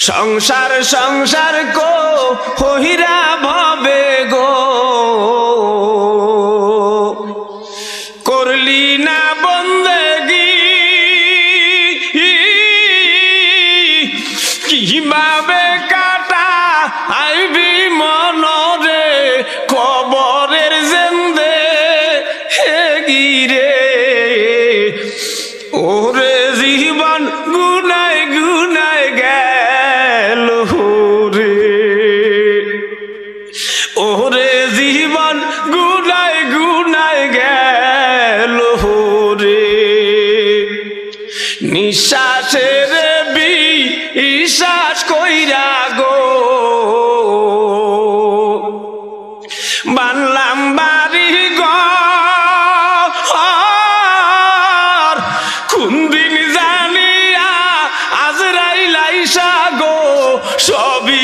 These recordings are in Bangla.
সংসার সংসার কো হহিরা ভবে গো। করলি না বন্দেগি কীভাবে কাটা আইবি? নিঃশ্বাসের বি ইশ্বাস কইরা গো। বানলাম বাড়ি কোন দিন জানিয়া আজরাই লাইসা গো সবই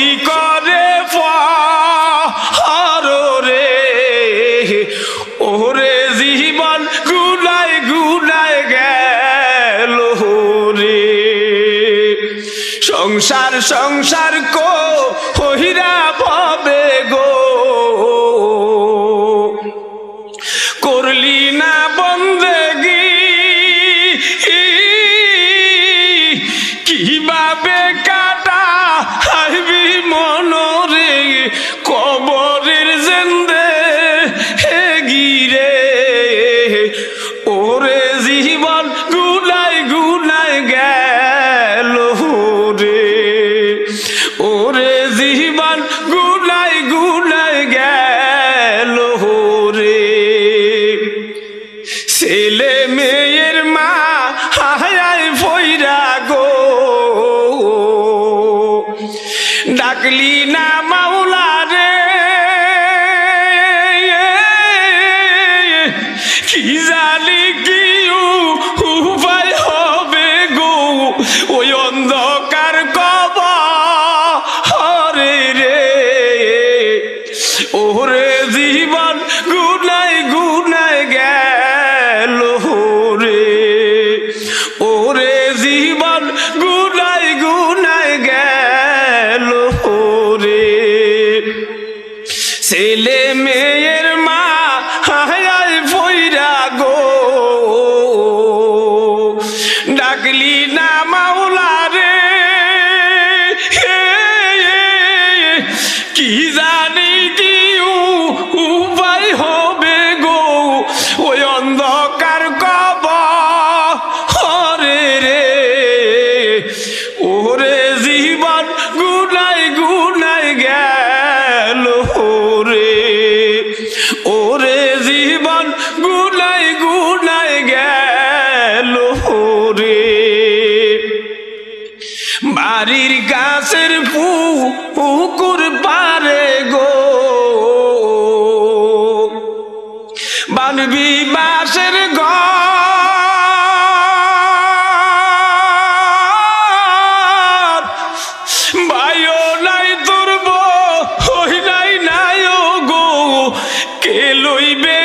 সংসার সংসার কো হইরা ভবে। ছেলে মেয়ের মা হায় ভৈরা গো। ডাকলি না মাওলা রে। কি জানি ছেলে মেয়ের মা হায় ভৈরা গো। ডাকলি না মাওলা রে কি জানি কি বাড়ির গাছের পুকুর পারে গো। বানবি বাসের ঘর। ভাইও নাই নাই গো লইবে